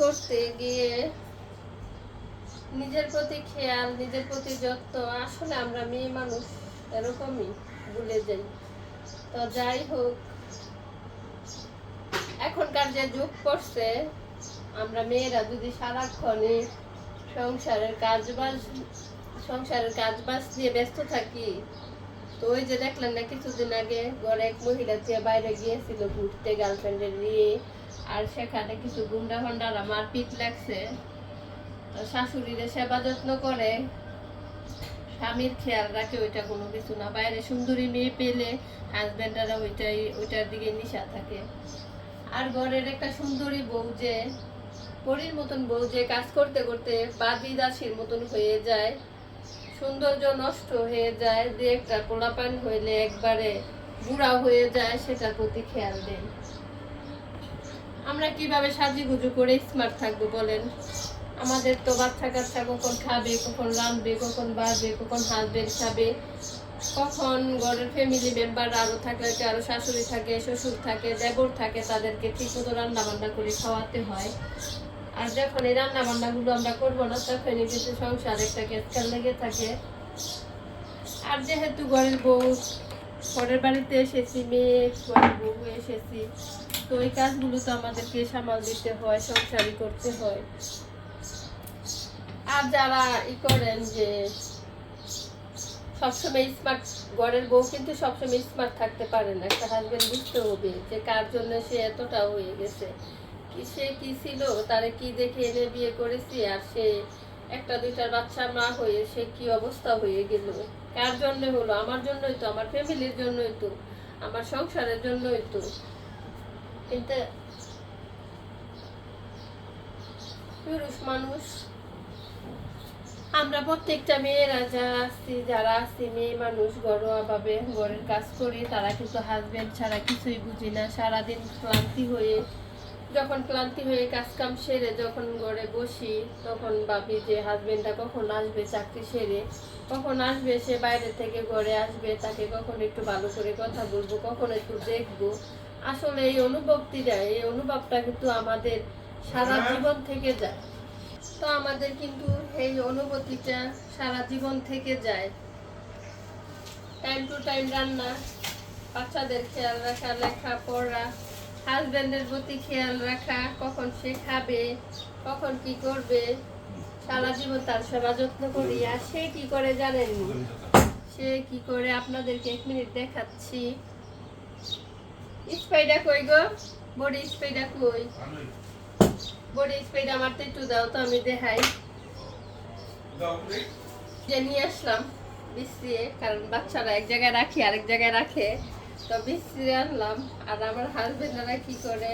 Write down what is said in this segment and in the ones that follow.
করতে গিয়ে নিজের প্রতি খেয়াল, নিজের প্রতি যত্ন, আসলে আমরা মেয়ে মানুষ এরকমই ভুলে যাই। তো যাই হোক, এখনকার যে যুগ পড়ছে, আমরা মেয়েরা যদি সারাক্ষণে সংসারের কাজ বাজ সংসারের কাজ নিয়ে ব্যস্ত থাকি, তো ওই যে দেখলেন না কিছুদিন আগে ঘরে এক মহিলা যে বাইরে গিয়েছিল ঘুরতে গার্লফ্রেন্ডের নিয়ে আর সেখানে কিছু গুন্ডা হন্ডারা মারপিট লাগছে। তো শাশুড়িরে সেবা যত্ন করে, স্বামীর খেয়াল রাখে ওইটা কোনো কিছু না। বাইরে সুন্দরী মেয়ে পেলে হাজবেন্ডারা ওইটাই, ওইটার দিকে নিশা থাকে। আর ঘরের একটা সুন্দরী বউ যে, পরীর মতন বউ যে কাজ করতে করতে বাদি দাসীর মতন হয়ে যায়, সৌন্দর্য নষ্ট হয়ে যায় যে একটা পোলাপান হইলে একবারে বুড়া হয়ে যায়, সেটার প্রতি খেয়াল দেন আমরা কীভাবে সাজিগুজু করে স্মার্ট থাকব বলেন? আমাদের তো বাচ্চা কাচ্চা কখন খাবে, কখন রাঁধবে, কখন বাড়বে কখন হাসবেন্ড খাবে? কখন ঘরের ফ্যামিলি মেম্বার আরও থাকলে কি আরও শাশুড়ি থাকে, শ্বশুর থাকে, দেবর থাকে, তাদেরকে ঠিক মতো রান্নাবান্না করে খাওয়াতে হয়। আর যখন এই রান্না বান্নাগুলো আমরা করব না, তখনই কিন্তু সংসার একটা কেসকাল লেগে থাকে। আর যেহেতু ঘরের বউ, ঘরের বাড়িতে এসেছি, মেয়ে, ঘরের বউ এসেছি তো এই কাজগুলো তো আমাদেরকে সামাল দিতে হয়, সংসারই করতে হয়। আর যারা ই করেন যে সবসময় স্মার্ট ঘরের বউ কিন্তু সবসময় স্মার্ট থাকতে পারে না। একটা হাজব্যান্ড বুঝতে হবে যে কার জন্য সে এতটা হয়ে গেছে। কি সে কি ছিল, তারে কি দেখে এনে বিয়ে করেছি, আর সে একটা দুইটার বাচ্চা মা হয়ে সে কি অবস্থা হয়ে গেল? কার জন্য হলো? আমার জন্যই তো, আমার ফ্যামিলির জন্যই তো, আমার সংসারের জন্যই তো। কিন্তু পুরুষ মানুষ। আমরা প্রত্যেকটা মেয়েরা যারা আছি যারা আছি, মেয়ে মানুষ, ঘরোয়া ভাবে ঘরের কাজ করি, তারা কিন্তু হাজবেন্ড ছাড়া কিছুই বুঝি না। সারাদিন ক্লান্তি হয়ে, যখন ক্লান্তি হয়ে কাজ কাম সেরে যখন ঘরে বসি, তখন ভাবি যে হাজবেন্ডটা কখন আসবে চাকরি সেরে। কখন আসবে সে বাইরে থেকে ঘরে আসবে, তাকে কখন একটু ভালো করে কথা বলব, কখন একটু দেখব। আসলে এই অনুভবটিটা এই অনুভবটা কিন্তু আমাদের সারা জীবন থেকে যায়। তো আমাদের কিন্তু এই অনুভূতিটা সারা জীবন থেকে যায়। টাইম টু টাইম রান্না বাচ্চাদের খেয়াল রাখা লেখা পড়া হাজবেন্ডের প্রতি খেয়াল রাখা কখন সে খাবে কখন কি করবে সারা জীবন তার সেবা যত্ন করি আর সে কি করে জানেন? সে কি করে আপনাদেরকে এক মিনিট দেখাচ্ছি। কই গো? বডি কই? বডি একটু দাও তো, আমি দেখাই। যে নিয়ে আসলাম কারণ বাচ্চারা এক জায়গায় রাখি, আরেক জায়গায় রাখে। তো বিছিয়ে আনলাম, আর আমার হাজবেন্ডরা কি করে?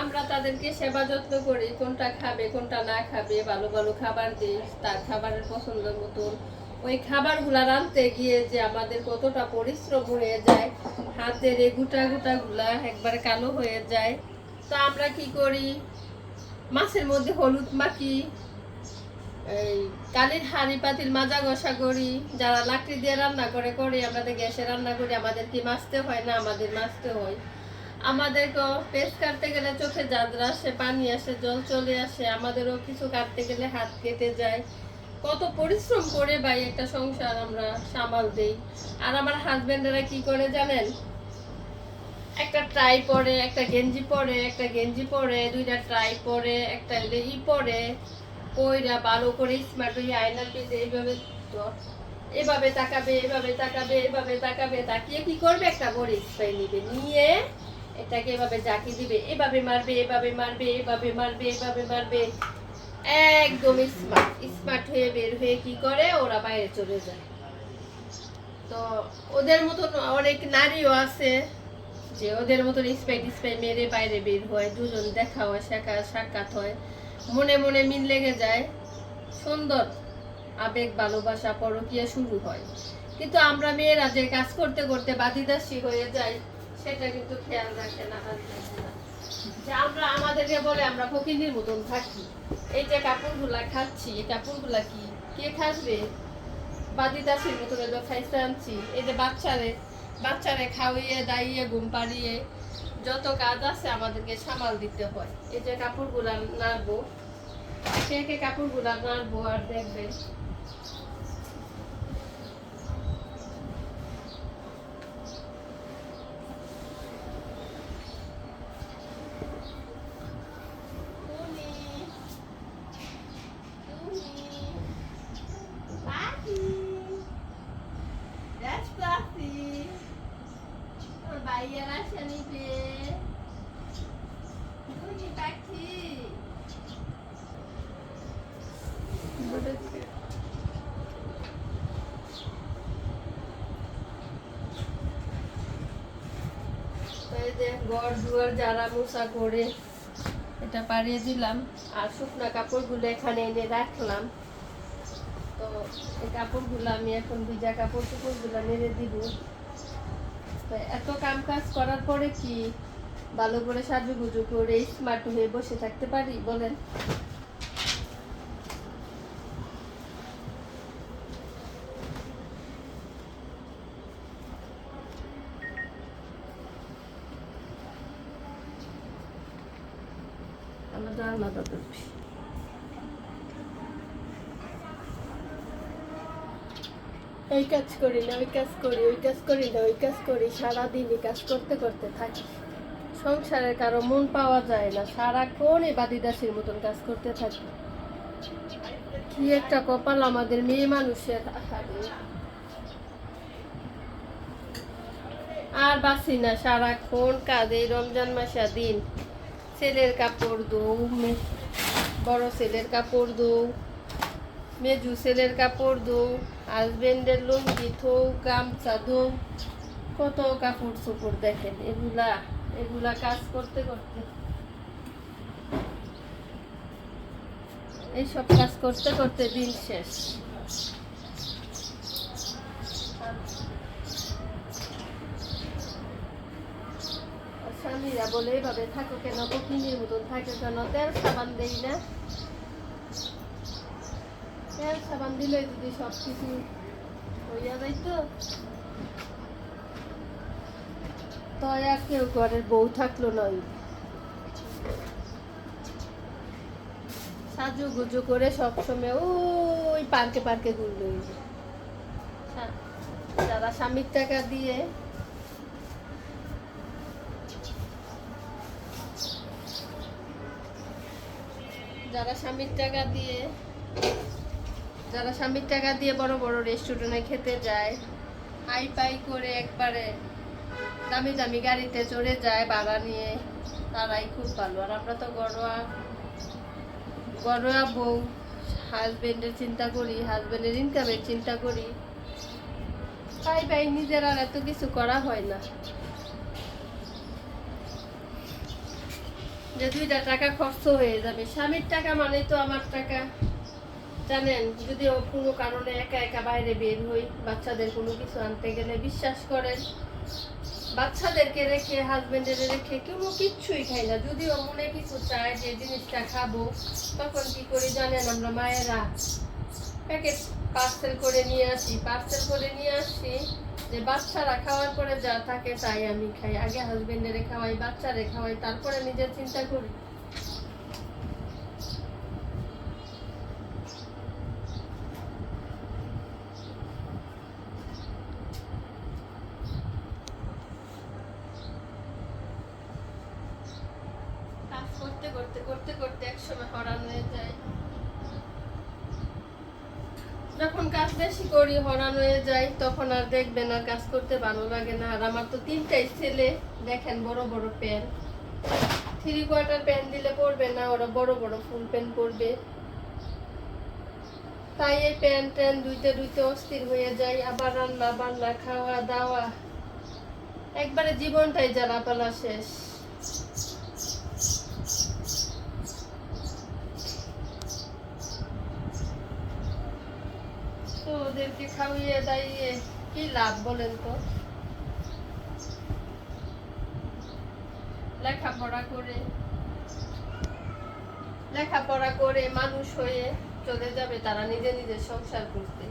আমরা তাদেরকে সেবা যত্ন করি, কোনটা খাবে, কোনটা না খাবে, ভালো ভালো খাবার দিই, তার খাবারের পছন্দ মতন। ওই খাবারগুলা রাঁধতে গিয়ে যে আমাদের কতটা পরিশ্রম হয়ে যায় হাতের এই গুটা গুটা গুলা একবারে কালো হয়ে যায়। তো আমরা কি করি? মাছের মধ্যে হলুদ মাখি, এই কালির হাঁড়ি পাতিল মাজা ঘষা করি। যারা লাকড়ি দিয়ে রান্না করে করে আমাদের গ্যাসে রান্না করি, আমাদের কি মাছতে হয় না আমাদের মাছতে হয়? আমাদের তো পেস্ট কাটতে গেলে চোখে যাদরা আসে, পানি আসে, জল চলে আসে। আমাদেরও কিছু কাটতে গেলে হাত কেটে যায়। কত পরিশ্রম করে ভাই একটা সংসার আমরা সামাল দেই। আর আমার হাজবেন্ডেরা কি করে জানেন? একটা ট্রাই পরে, একটা গেঞ্জি পরে, একটা গেঞ্জি পরে, দুইটা ট্রাই পরে, একটা ই পরে পইরা ভালো করে স্মার্ট হয়ে আয়নার পিছে এইভাবে এভাবে তাকাবে এভাবে তাকাবে এভাবে তাকাবে, তাকিয়ে কি করবে? একটা বড়ি স্প্রে নিবে। নিয়ে এটাকে এভাবে জাকি দিবে। এভাবে মারবে এভাবে মারবে এভাবে মারবে এভাবে মারবে। একদম স্মার্ট স্মার্ট হয়ে বের হয়ে কি করে? ওরা বাইরে চলে যায়। তো ওদের মতন অনেক নারীও আছে যে ওদের মতন স্পাইট স্পাই মেরে বাইরে বের হয়। দুজন দেখা হয় সাক্ষাৎ সাক্ষাৎ হয়। মনে মনে মিল লেগে যায়। সুন্দর, আবেগ, ভালোবাসা পরকিয়া শুরু হয়। কিন্তু আমরা মেয়েরা যে কাজ করতে করতে বাদিদাসী হয়ে যাই, সেটা কিন্তু খেয়াল রাখে না। যে আমরা আমাদেরকে বলে আমরা মতন থাকি। এই যে কাপড়গুলা খাচ্ছি, এই কাপড়গুলা কি? কে খাসবে? বাদিদাসীর মতন এগুলো খাইতে আনছি। এই যে বাচ্চারে বাচ্চারে খাওয়িয়ে, দাইয়ে, ঘুম পাড়িয়ে যত কাজ আছে আমাদেরকে সামাল দিতে হয়। এই যে কাপড়গুলা নাড়বো একে কাপড়গুলা নাড়বো আর দেখবেন টুনি, টুনি, পাখি, that's পাখি। তোর ভাইয়ের আসে নিবে। টুনি পাখি। তো এই যে ঘর দুয়ার যারা মোছা করে এটা পাড়িয়ে দিলাম। আর শুকনো কাপড়গুলো এখানে এনে রাখলাম। তো এই কাপড়গুলো আমি এখন ভিজা কাপড় টুকুরগুলো নেড়ে দিব। তো এত কাম কাজ করার পরে কি ভালো করে সাজুগুজু করে স্মার্ট হয়ে বসে থাকতে পারি, বলেন আলাদা আলাদা করবি এই কাজ করি না, ওই কাজ করি, ওই কাজ করি না, ওই কাজ করি সারাদিন এই কাজ করতে করতে থাকি। সংসারে কারও মন পাওয়া যায় না সারাক্ষণ এই বাদিদাসীর মতন কাজ করতে থাকি। কি একটা কপাল আমাদের মেয়ে মানুষের। আর বাসি না, সারাক্ষণ কাজে রমজান মাসা দিন। ছেলের কাপড় দৌ বড় ছেলের কাপড় দৌ মেজু ছেলের কাপড় দৌ হাজবেন্ডের লুঙ্গি থৌ গামছা দৌ কত কাপড় চোপড় দেখেন, এগুলা এগুলা কাজ করতে করতে। এইসব কাজ করতে করতে দিন শেষ। স্বামীরা বলে, এইভাবে থাকো কেন? কঠিনের মতন থাকে কেন? তেল সাবান দেই না। তেল সাবান দিলে যদি সব কিছু হইয়া যাইতো। তো আর কেউ ঘরের বউ থাকল নয় সাজু গুজু করে সবসময় ওই পার্কে পার্কে ঘুরলো যারা স্বামীর টাকা দিয়ে যারা স্বামীর টাকা দিয়ে যারা স্বামীর টাকা দিয়ে বড় বড় রেস্টুরেন্টে খেতে যায়, হাই পাই করে একবারে দামি দামি গাড়িতে চড়ে যায় ভাড়া নিয়ে, তারাই খুব ভালো। আর আমরা তো ঘরোয়া ঘরোয়া বউ হাজবেন্ডের চিন্তা করি হাজবেন্ডের ইনকামের চিন্তা করি। তাই ভাই নিজের আর এত কিছু করা হয় না। যে দুইটা টাকা খরচ হয়ে যাবে। স্বামীর টাকা মানে তো আমার টাকা। জানেন, যদি কোনো কারণে একা একা বাইরে বের হই, বাচ্চাদের কোনো কিছু আনতে গেলে বিশ্বাস করেন। বাচ্চাদেরকে রেখে হাজবেন্ডের রেখে কোনো কিচ্ছুই খাই না। যদি ও মনে কিছু চায় যে জিনিসটা খাব, তখন কি করি জানেন আমরা মায়েরা? প্যাকেট পার্সেল করে নিয়ে আসি পার্সেল করে নিয়ে আসি যে বাচ্চারা খাওয়ার পরে যা থাকে তাই আমি খাই। আগে হাজবেন্ডের খাওয়াই, বাচ্চারে খাওয়াই, তারপরে নিজের চিন্তা করি কাজ করতে করতে করতে করতে একসময় হরান হয়ে যায় যখন কাজ বেশি করি হরান হয়ে যায় তখন আর দেখবেন আর কাজ করতে ভালো লাগে না। আর আমার তো তিনটাই ছেলে, দেখেন বড় বড় প্যান্ট থ্রি কোয়ার্টার প্যান্ট দিলে পরবে না, ওরা বড় বড় ফুল প্যান্ট পরবে তাই এই প্যান্ট ট্যান্ট দুইতে দুইতে অস্থির হয়ে যায়। আবার রান্না বান্না, খাওয়া দাওয়া। একবারে জীবনটাই জ্বালা পালা শেষ ওদেরকে খাওয়িয়ে দাইয়ে কি লাভ বলেন তো? লেখাপড়া করে লেখাপড়া করে মানুষ হয়ে চলে যাবে তারা নিজে নিজে সংসার করতে।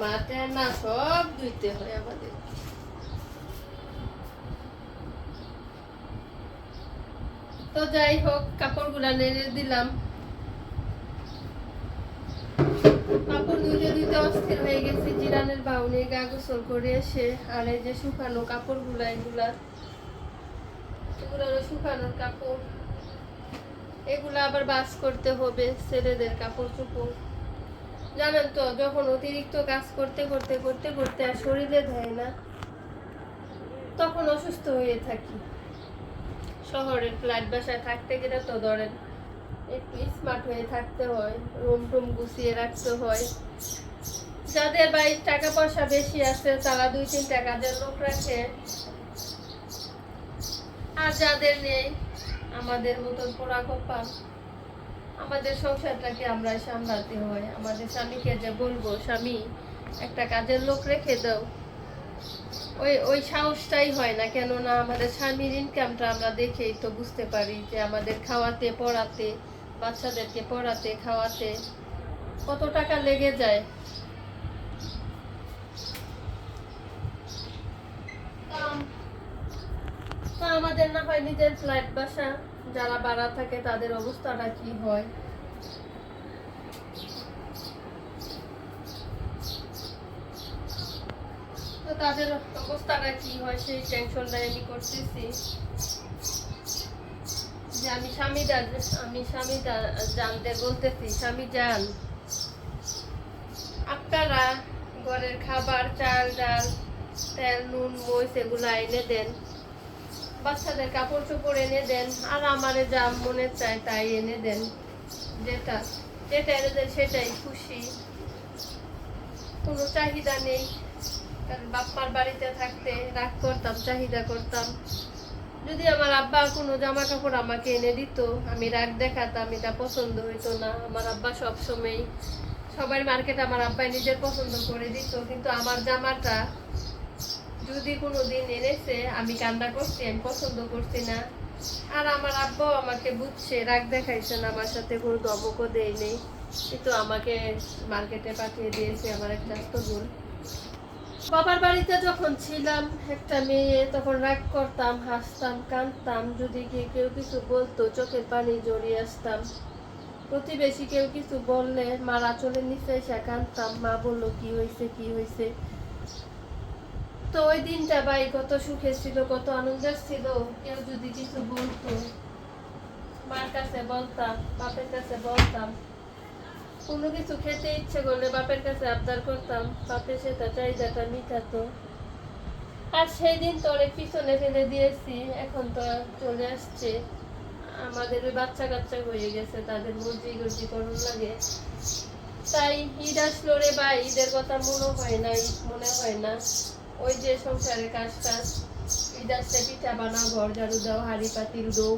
মাতে না সব দুইতে হয় আমাদের। তো যাই হোক, কাপড়গুলা নেড়ে দিলাম। কাপড় ধুইতে ধুইতে অস্থির হয়ে গেছে, জিরানের বাউনে, গা গোসল করে এসে, আর এই যে শুকানো কাপড়গুলা, এগুলা এগুলো শুকানোর কাপড়। এগুলো আবার বাস করতে হবে, ছেলেদের কাপড় চোপড়। জানেন তো, যখন অতিরিক্ত কাজ করতে করতে করতে করতে আর শরীরে দেয় না, তখন অসুস্থ হয়ে থাকি। শহরের ফ্ল্যাট বাসায় থাকতে গেলে তো ধরেন একটু স্মার্ট হয়ে থাকতে হয় রুম টুম গুছিয়ে রাখতে হয়। যাদের বাড়ির টাকা পয়সা বেশি আছে, তারা দুই তিনটা কাজের লোক রাখে। আর যাদের নেই, আমাদের মতন পোড়া কপাল আমাদের সংসারটাকে আমরা সামলাতে হয়। আমাদের স্বামীকে যে বলব, স্বামী, একটা কাজের লোক রেখে দাও। ওই ওই সাহসটাই হয় না, কেননা আমাদের স্বামীর ইনকামটা আমরা দেখেই তো বুঝতে পারি যে আমাদের খাওয়াতে, পড়াতে, বাচ্চাদেরকে পড়াতে, খাওয়াতে কত টাকা লেগে যায়। আমাদের না হয় নিজের ফ্ল্যাট বাসা, যারা বাড়া থাকে তাদের অবস্থাটা কি হয়? তাদের অবস্থাটা কি হয়, সেই টেনশনটা আমি করতেছি। যে আমি স্বামীটা আমি স্বামীটা জানতে বলতেছি, স্বামী যান। আপনারা ঘরের খাবার, চাল, ডাল, তেল, নুন, মরিচ এগুলো এনে দেন। বাচ্চাদের কাপড় চোপড় এনে দেন, আর আমারে যা মনে চায় তাই এনে দেন। যেটা যেটা এনে দেন সেটাই খুশি। কোনো চাহিদা নেই। কারণ বাপ্পার বাড়িতে থাকতে রাগ করতাম, চাহিদা করতাম। যদি আমার আব্বা কোনো জামা কাপড় আমাকে এনে দিত, আমি রাগ দেখাতাম, এটা পছন্দ হইতো না। আমার আব্বা সবসময় সবার মার্কেট আমার আব্বাই নিজের পছন্দ করে দিত, কিন্তু আমার জামাটা যদি কোনো দিন এনেছে, আমি কান্না করছি, আমি পছন্দ করছি না। আর আমার আব্বাও আমাকে বুঝছে, রাগ দেখাইছে না, আমার সাথে কোনো দমকও দেয় নেই। কিন্তু আমাকে মার্কেটে পাঠিয়ে দিয়েছে আমার একটা বোন বাবার বাড়িতে যখন ছিলাম, একটা মেয়ে, তখন রাগ করতাম, হাসতাম, কাঁদতাম। যদি কি কেউ কিছু বলতো, চোখের পানি জড়িয়ে আসতাম। প্রতিবেশী কেউ কিছু বললে, মার আঁচলের নিচে এসে কাঁদতাম, মা বলল, কি হয়েছে কি হয়েছে? তো ওই দিনটা ভাই কত সুখে ছিল, কত আনন্দের ছিল। কেউ যদি কিছু বলতো, মার কাছে বলতাম, বাপের কাছে বলতাম কোনো কিছু খেতে ইচ্ছে করলে বাপের কাছে আবদার করতাম বাপে সেটা চাহিদাটা মিটাতো। আর সেই দিন তো অনেক পিছনে ফেলে দিয়েছি, এখন তো চলে আসছে। আমাদের ওই বাচ্চা কাচ্চা হয়ে গেছে, তাদের মর্জি গর্জি করুন লাগে। তাই ঈদ আসলো রে বা ঈদের কথা মনে হয় না মনে হয় না। ওই যে সংসারের কাজ টাজ ঈদ আসছে পিঠা বানাও, ঘর ঝাড়ু দাও, হাড়ি পাতিল দৌ,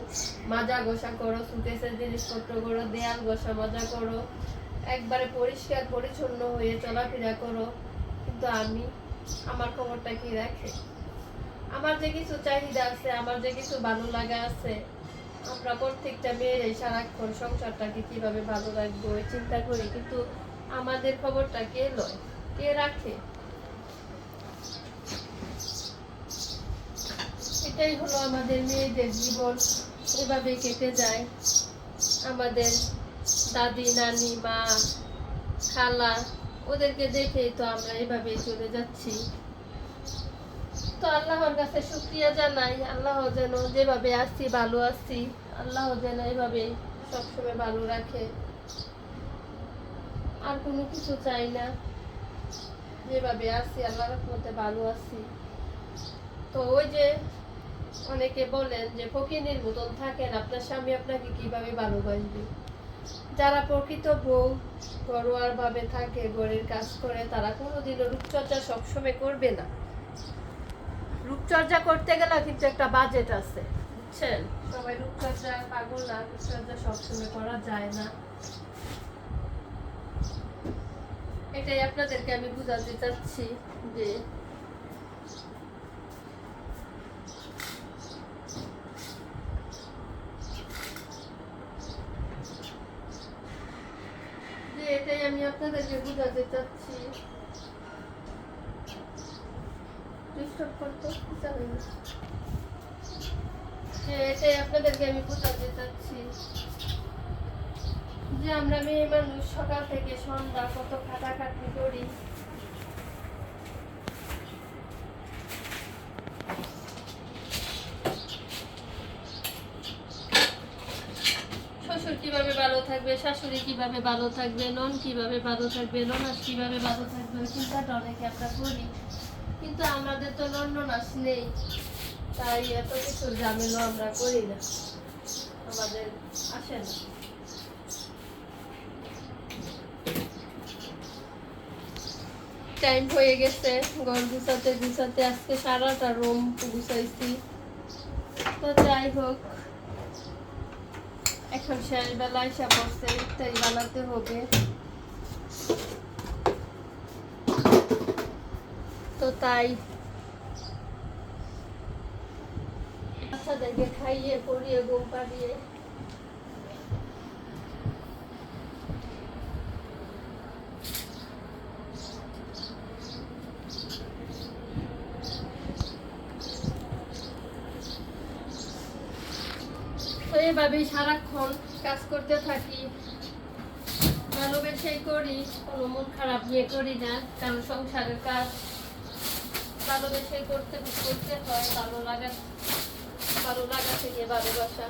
মাজা ঘষা করো, সুকেসের জিনিসপত্র করো, দেয়াল ঘষা মাজা করো। একবারে পরিষ্কার, পরিচ্ছন্ন হয়ে চলাফেরা করো। কিন্তু আমি, আমার খবরটা কি রাখে আমার যে কিছু চাহিদা আছে, আমার যে কিছু ভালো লাগা আছে, আমরা প্রত্যেকটা মেয়েরাই সারাক্ষণ সংসারটাকে কীভাবে ভালো রাখব এই চিন্তা করি, কিন্তু আমাদের খবরটা কে লয়? কে রাখে? এটাই হলো আমাদের মেয়েদের জীবন। এভাবে কেটে যায় আমাদের দাদি নানি মা খালা, ওদেরকে দেখেই তো আমরা এভাবে চলে যাচ্ছি। তো আল্লাহর কাছে শুক্রিয়া জানাই। আল্লাহ যেন যেভাবে আছি, ভালো আছি, আল্লাহ যেন এভাবে সবসময় ভালো রাখে। আর কোনো কিছু চাই না। যেভাবে আছি, আল্লাহর মধ্যে ভালো আছি। তো ওই যে অনেকে বলেন যে, ফকিনের মতন থাকেন আপনার স্বামী আপনাকে কীভাবে ভালোবাসবে? যারা প্রকৃত বউ ঘরোয়ার ভাবে থাকে, ঘরের কাজ করে, তারা কোনোদিনও রূপচর্চা সবসময় করবে না। রূপচর্চা করতে গেলে কিন্তু একটা বাজেট আছে, বুঝছেন? সবাই রূপচর্চা পাগল না রূপচর্চা সবসময় করা যায় না। এটাই আপনাদেরকে আমি বুঝাতে চাচ্ছি যে যে এটাই আমি আপনাদেরকে বুঝাতে চাচ্ছি ডিস্টার্ব এটাই আপনাদেরকে আমি বুঝাতে চাচ্ছি যে আমরা মেয়ে মানুষ সকাল থেকে সন্ধ্যা কত খাটাখাটনি করি শ্বশুর কীভাবে ভালো থাকবে শাশুড়ি কীভাবে ভালো থাকবে নন কীভাবে ভালো থাকবে ননাস কীভাবে ভালো থাকবে চিন্তাটা অনেকে আমরা করি। কিন্তু আমাদের তো নন্ননাস নেই, তাই এত কিছু ঝামেলা আমরা করি না। আমাদের আসে না। টাইম হয়ে গেছে, ঘর গুছাতে গুছাতে আজকে সারাটা রুম গুছাইছি। তো যাই হোক। এখন শেষ বেলায় এসে পড়ছে ইত্যাদি বানাতে হবে। তো তাই। খাইয়ে পড়িয়ে ঘুম পাড়িয়ে। এভাবেই সারাক্ষণ কাজ করতে থাকি ভালোবেসেই করি, কোনো মন খারাপ নিয়ে করি না, কারণ সংসারের কাজ ভালোবেসে করতে করতে হয়, ভালো লাগা ভালো লাগা থেকে ভালোবাসা।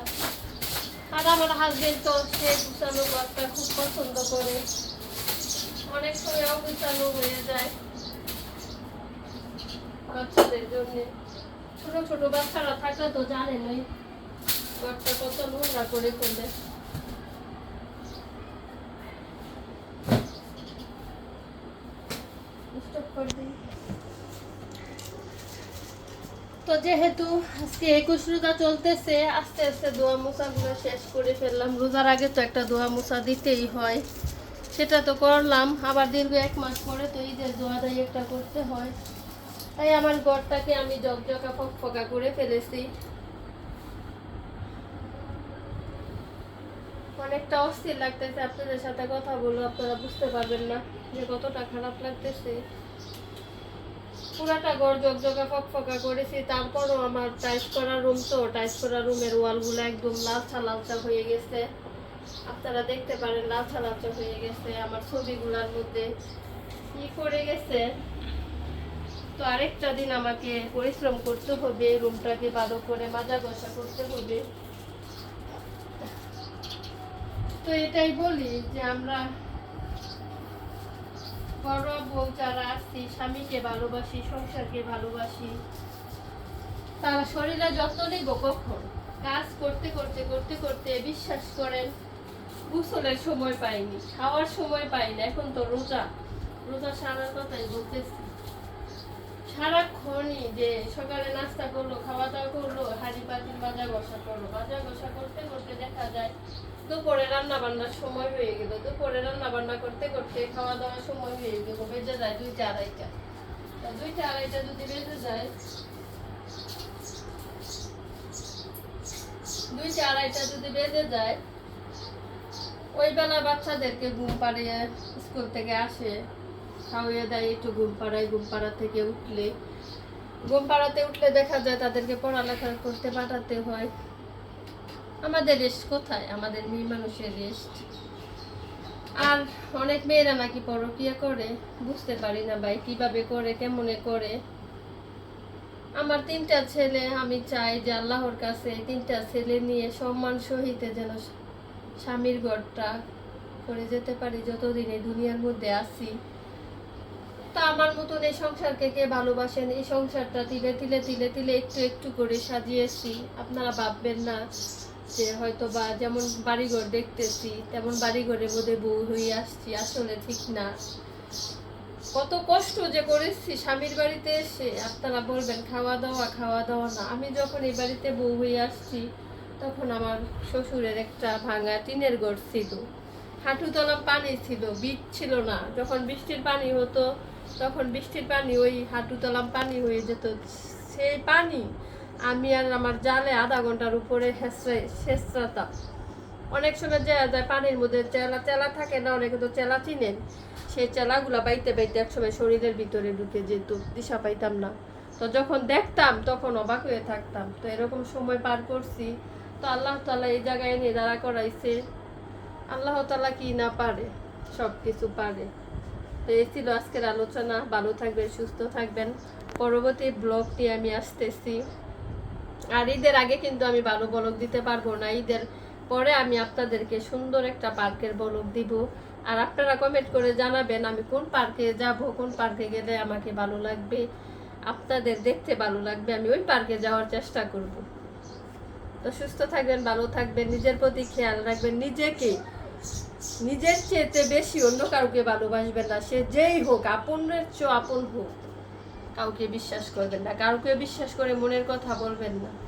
আর আমার হাজবেন্ড তো সে গুছানো ঘরটা খুব পছন্দ করে। অনেক সময় অগুছানো হয়ে যায় বাচ্চাদের জন্যে। ছোট ছোট বাচ্চারা থাকলে তো জানেনই তো যেহেতু আজকে একুশ রোজা চলতেছে, আস্তে আস্তে দোয়া মোছাগুলো শেষ করে ফেললাম। রোজার আগে তো একটা দোয়া মোছা দিতেই হয়। সেটা তো করলাম। আবার দীর্ঘ এক মাস পরে তো ঈদের দোয়া দাই একটা করতে হয়। তাই আমার ঘরটাকে আমি জকজকা ফকফকা করে ফেলেছি। অনেকটা অস্থির লাগতেছে, আপনাদের সাথে কথা বলব, আপনারা বুঝতে পারবেন না যে কতটা খারাপ লাগতেছে। পুরাটা ঘর জকজকা ফকফকা করেছি, তারপরও আমার টাইস করা রুম তো টাইস করা রুমের ওয়ালগুলো একদম লালচা লালচা হয়ে গেছে। আপনারা দেখতে পারেন লালচা লালচা হয়ে গেছে আমার ছবিগুলোর মধ্যে। কি করে গেছে? তো আরেকটা দিন আমাকে পরিশ্রম করতে হবে রুমটাকে ভালো করে মাজা ঘষা করতে হবে। তো এটাই বলি যে আমরা বড় বউ যারা আছি, স্বামীকে ভালোবাসি, সংসারকে ভালোবাসি, তারা শরীরে যত্ন নেব কখন? কাজ করতে করতে করতে করতে বিশ্বাস করেন, গোসলের সময় পাইনি, খাওয়ার সময় পাইনি, এখন তো রোজা। রোজা সারার কথাই বলতেছি। সারাক্ষণই যে সকালে নাস্তা করল খাওয়া দাওয়া করল, হাড়ি পাতিল বাজা ঘষা করল। বাজা ঘষা করতে করতে দেখা যায়, দুপুরে রান্না বান্নার সময় হয়ে গেল। দুপুরে রান্না বান্না করতে করতে খাওয়া দাওয়ার সময় হয়ে গেল। বেজে যায় দুইটা আড়াইটা। দুইটা আড়াইটা যদি বেজে যায়, দুইটা আড়াইটা যদি বেজে যায়, ওই বেলা বাচ্চাদেরকে ঘুম পাড়িয়ে স্কুল থেকে আসে। খাওয়িয়ে দেয়, একটু ঘুম পাড়ায়, ঘুম পাড়া থেকে উঠলে। ঘুম পাড়াতে উঠলে দেখা যায় তাদেরকে পড়ালেখা করতে পাঠাতে হয়। আমাদের রেস্ট কোথায়? আমাদের মেয়ে মানুষের রেস্ট আর অনেক মেয়েরা নাকি পরকিয়া করে, বুঝতে পারি না ভাই, কীভাবে করে, কেমনে করে। আমার তিনটা ছেলে, আমি চাই যে আল্লাহর কাছে তিনটা ছেলে নিয়ে সম্মান সহিতে যেন স্বামীর ঘরটা করে যেতে পারি, যতদিন এই দুনিয়ার মধ্যে আছি। তা আমার মতন এই সংসারকে কে ভালোবাসেন? এই সংসারটা তিলে তিলে তিলে তিলে একটু একটু করে সাজিয়েছি। আপনারা ভাববেন না যে হয়তো বা যেমন বাড়িঘর দেখতেছি, তেমন বাড়িঘরের মধ্যে বউ হয়ে আসছি, আসলে ঠিক না। কত কষ্ট যে করেছি স্বামীর বাড়িতে এসে, আপনারা বলবেন খাওয়া দাওয়া খাওয়া দাওয়া না। আমি যখন এই বাড়িতে বউ হয়ে আসছি, তখন আমার শ্বশুরের একটা ভাঙা টিনের ঘর ছিল। হাঁটুতলা পানি ছিল, বীজ ছিল না। যখন বৃষ্টির পানি হতো তখন বৃষ্টির পানি, ওই হাঁটুতলাম পানি হয়ে যেত। সেই পানি আমি আর আমার জালে আধা ঘণ্টার উপরে হেঁচড়ে, হেঁচড়াতাম। অনেক সময় যায় যায় পানির মধ্যে চেলা চেলা থাকে না, অনেকে তো চেলা চিনেন। সেই চেলাগুলা বাইতে বাইতে একসময় শরীরের ভিতরে ঢুকে যেত, দিশা পাইতাম না। তো যখন দেখতাম, তখন অবাক হয়ে থাকতাম। তো এরকম সময় পার করছি, তো আল্লাহ তালা এই জায়গায় এনে দাঁড়া করাইছে। আল্লাহ তালা কি না পারে সব কিছু পারে। তো এই ছিল আজকের আলোচনা। ভালো থাকবেন, সুস্থ থাকবেন। পরবর্তী ব্লগটি আমি আসতেছি। আর ঈদের আগে কিন্তু আমি ভালো বলক দিতে পারব না। ঈদের পরে আমি আপনাদেরকে সুন্দর একটা পার্কের বলক দিব। আর আপনারা কমেন্ট করে জানাবেন আমি কোন পার্কে যাব, কোন পার্কে গেলে আমাকে ভালো লাগবে। আপনাদের দেখতে ভালো লাগবে, আমি ওই পার্কে যাওয়ার চেষ্টা করব। তো সুস্থ থাকবেন, ভালো থাকবেন, নিজের প্রতি খেয়াল রাখবেন, নিজেকে নিজের চেয়েতে বেশি অন্য কাউকে ভালোবাসবেন না, সে যেই হোক, আপনের চেয়ে আপন হোক। কাউকে বিশ্বাস করবেন না, কাউকে বিশ্বাস করে মনের কথা বলবেন না।